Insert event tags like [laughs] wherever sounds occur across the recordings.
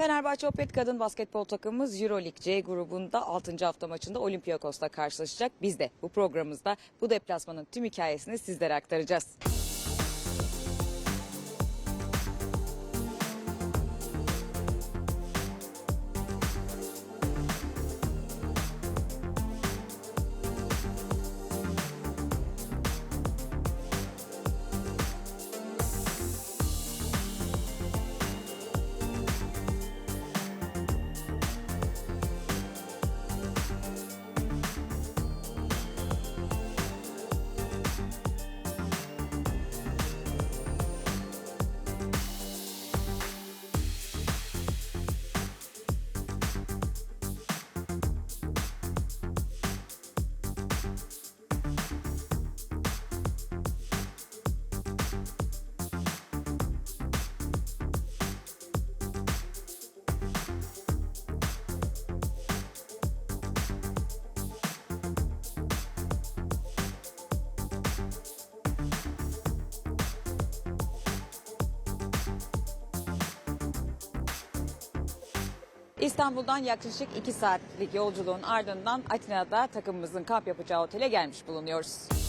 Fenerbahçe Opet Kadın Basketbol takımımız Euroleague C grubunda 6. hafta maçında Olympiakos'la karşılaşacak. Biz de bu programımızda bu deplasmanın tüm hikayesini sizlere aktaracağız. İstanbul'dan yaklaşık 2 saatlik yolculuğun ardından Atina'da takımımızın kamp yapacağı otele gelmiş bulunuyoruz.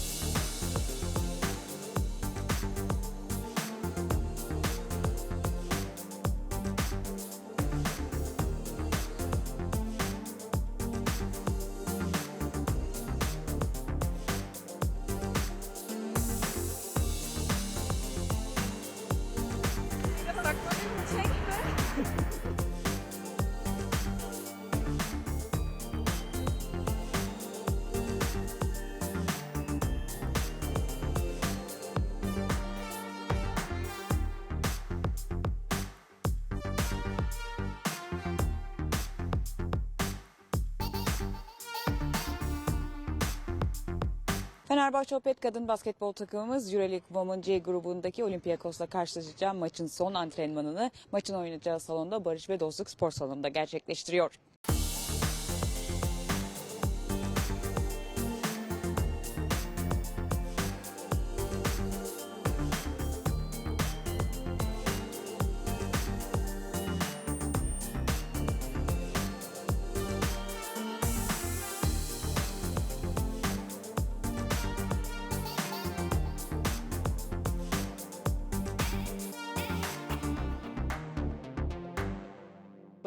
Fenerbahçe Opet Kadın Basketbol takımımız Euroleague Women C grubundaki Olympiakos'la karşılaşacağı maçın son antrenmanını maçın oynayacağı salonda Barış ve Dostluk Spor Salonu'nda gerçekleştiriyor.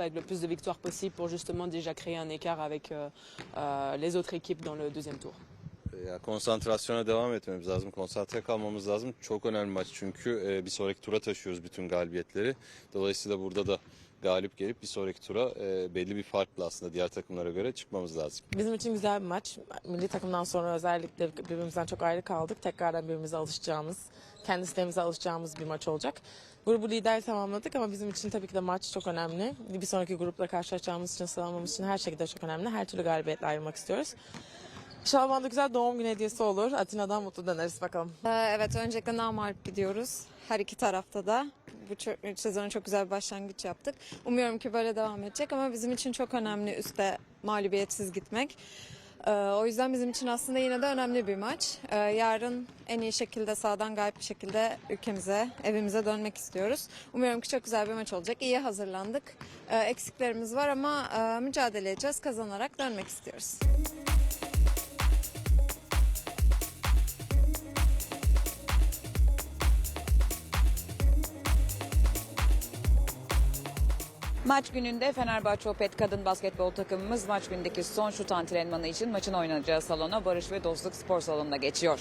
Avec le plus de victoires possible pour justement déjà créer un écart avec euh, euh, les autres équipes dans le deuxième tour. Ya konsantrasyona devam etmemiz lazım, konsantre kalmamız lazım. Çok önemli maç çünkü e, bir sonraki tura taşıyoruz bütün galibiyetleri. Dolayısıyla burada da galip gelip bir sonraki tura e, belli bir farkla aslında diğer takımlara göre çıkmamız lazım. Bizim için güzel bir maç. Milli takımdan sonra özellikle birbirimizden çok ayrı kaldık. Tekrardan birbirimize alışacağımız, kendi sistemimize alışacağımız bir maç olacak. Grubu lider tamamladık ama bizim için tabii ki de maç çok önemli. Bir sonraki grupla karşılaşacağımız için, sıralamamız için her şekilde çok önemli. Her türlü galibiyetle ayrılmak istiyoruz. İnşallah bana da güzel doğum günü hediyesi olur. Atina'dan mutlu döneriz bakalım. Ee, Evet öncelikle namalip gidiyoruz. Her iki tarafta da. Bu sezona çok güzel bir başlangıç yaptık. Umuyorum ki böyle devam edecek ama bizim için çok önemli üstte mağlubiyetsiz gitmek. Ee, O yüzden bizim için aslında yine de önemli bir maç. Ee, Yarın en iyi şekilde sağdan galip bir şekilde ülkemize, evimize dönmek istiyoruz. Umuyorum ki çok güzel bir maç olacak. İyi hazırlandık. Ee, Eksiklerimiz var ama e, mücadele edeceğiz. Kazanarak dönmek istiyoruz. Maç gününde Fenerbahçe Opet Kadın Basketbol takımımız maç günündeki son şut antrenmanı için maçın oynanacağı salona Barış ve Dostluk Spor Salonu'na geçiyor.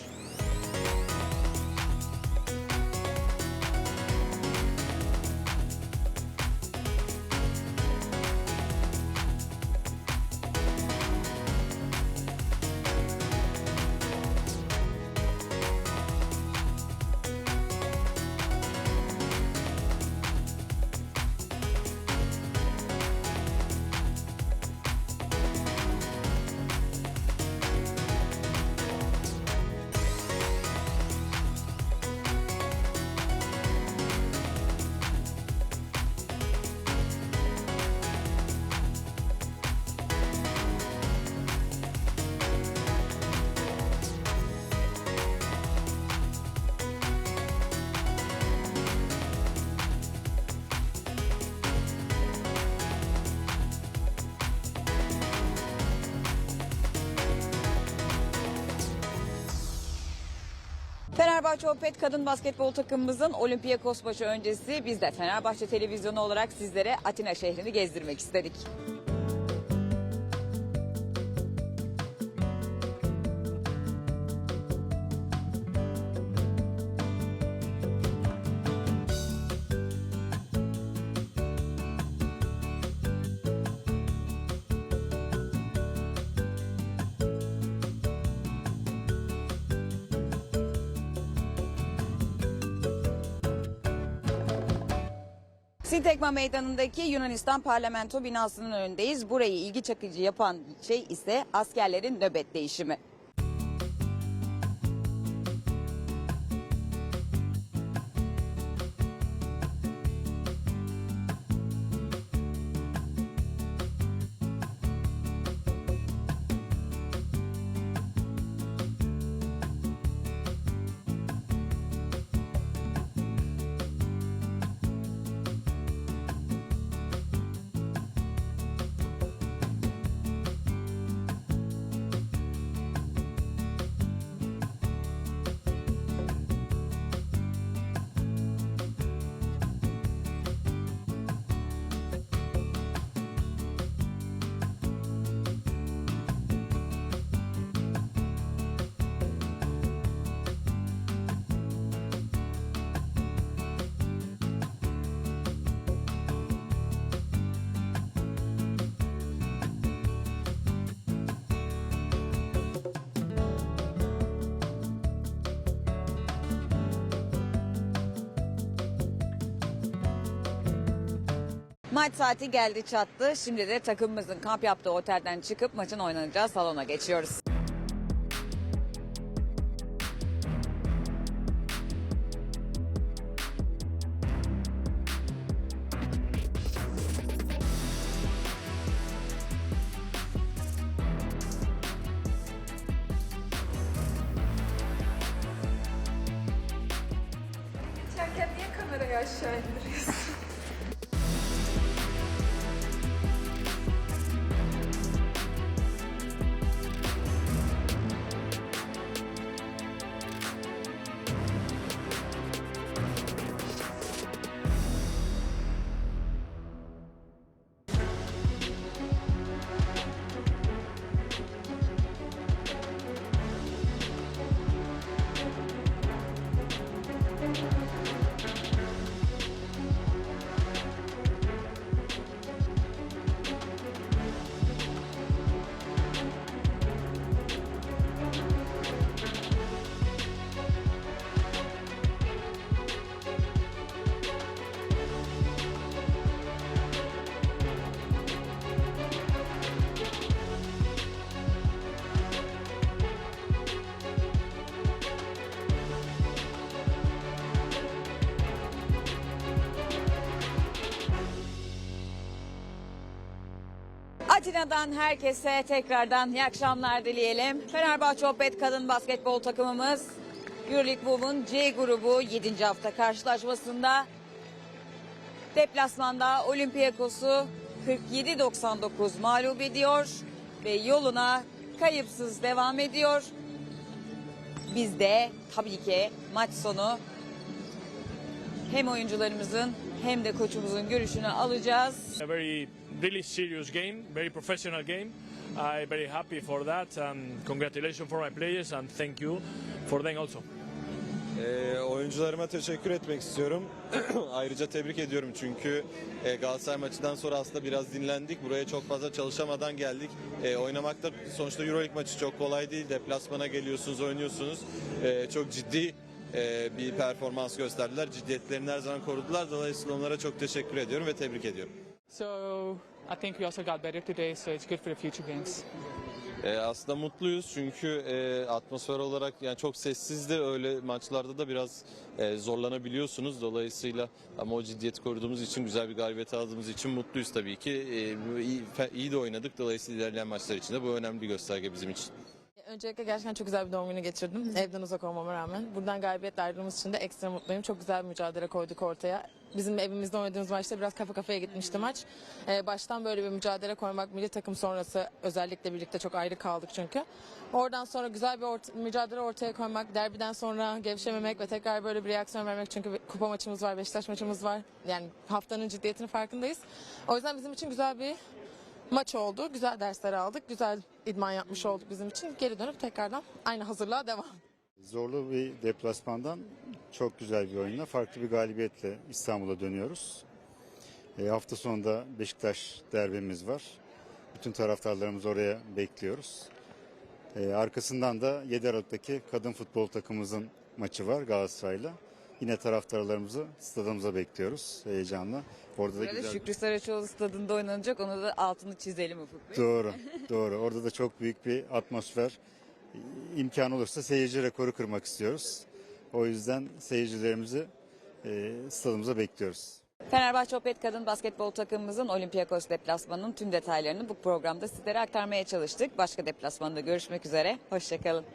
Fenerbahçe Opet kadın basketbol takımımızın Olympiakos maçı öncesi biz de Fenerbahçe televizyonu olarak sizlere Atina şehrini gezdirmek istedik. Sintekma Meydanı'ndaki Yunanistan Parlamento binasının önündeyiz. Burayı ilgi çekici yapan şey ise askerlerin nöbet değişimi. Maç saati geldi çattı. Şimdi de takımımızın kamp yaptığı otelden çıkıp maçın oynanacağı salona geçiyoruz. Geçerken niye kamerayı aşağı indiriyorsun? Atina'dan herkese tekrardan iyi akşamlar dileyelim. Fenerbahçe Opet kadın basketbol takımımız Euroleague Women C grubu 7. hafta karşılaşmasında deplasmanda Olympiakos'u 47-99 mağlup ediyor ve yoluna kayıpsız devam ediyor. Biz de tabii ki maç sonu hem oyuncularımızın hem de koçumuzun görüşünü alacağız. A very really serious game, very professional game. I'm very happy for that and congratulations for my players and thank you for them also. Ee, oyuncularıma teşekkür etmek istiyorum. [clears throat] Ayrıca tebrik ediyorum çünkü e, Galatasaray maçından sonra aslında biraz dinlendik. Buraya çok fazla çalışamadan geldik. E, oynamak da sonuçta Euroleague maçı çok kolay değil. Deplasmana geliyorsunuz, oynuyorsunuz. E, çok ciddi e, bir performans gösterdiler. Ciddiyetlerini her zaman korudular. Dolayısıyla onlara çok teşekkür ediyorum ve tebrik ediyorum. So I think we also got better today, so it's good for the future games. E, aslında mutluyuz çünkü e, atmosfer olarak yani çok sessizdi. Öyle maçlarda da biraz e, zorlanabiliyorsunuz. Dolayısıyla ama o ciddiyeti koruduğumuz için güzel bir galibiyet aldığımız için mutluyuz tabii ki. E, iyi, iyi de oynadık. Dolayısıyla ilerleyen maçlar için de bu önemli bir gösterge bizim için. Öncelikle gerçekten çok güzel bir doğum günü geçirdim. Evden uzak olmama rağmen. Buradan galibiyetle ayrıldığımız için de ekstra mutluyum. Çok güzel bir mücadele koyduk ortaya. Bizim evimizde oynadığımız maçta biraz kafa kafaya gitmişti maç. Ee, baştan böyle bir mücadele koymak, milli takım sonrası özellikle birlikte çok ayrı kaldık çünkü. Oradan sonra güzel bir ort- mücadele ortaya koymak, derbiden sonra gevşememek ve tekrar böyle bir reaksiyon vermek. Çünkü kupa maçımız var, Beşiktaş maçımız var. Yani haftanın ciddiyetinin farkındayız. O yüzden bizim için güzel bir maç oldu. Güzel dersler aldık. Güzel idman yapmış olduk bizim için. Geri dönüp tekrardan aynı hazırlığa devam. Zorlu bir deplasmandan çok güzel bir oyunla farklı bir galibiyetle İstanbul'a dönüyoruz. E, hafta sonunda Beşiktaş derbimiz var. Bütün taraftarlarımızı oraya bekliyoruz. E, arkasından da 7 Aralık'taki kadın futbol takımımızın maçı var Galatasaray'la. Yine taraftarlarımızı stadımıza bekliyoruz heyecanla. Orada da Burada güzel... Şükrü Saraçoğlu stadında oynanacak. Onu da altını çizelim Ufuk Bey. Doğru, [laughs] doğru. Orada da çok büyük bir atmosfer. İmkan olursa seyirci rekoru kırmak istiyoruz. O yüzden seyircilerimizi e, stadımıza bekliyoruz. Fenerbahçe Opet Kadın Basketbol takımımızın Olympiakos deplasmanının tüm detaylarını bu programda sizlere aktarmaya çalıştık. Başka deplasmanda görüşmek üzere. Hoşçakalın.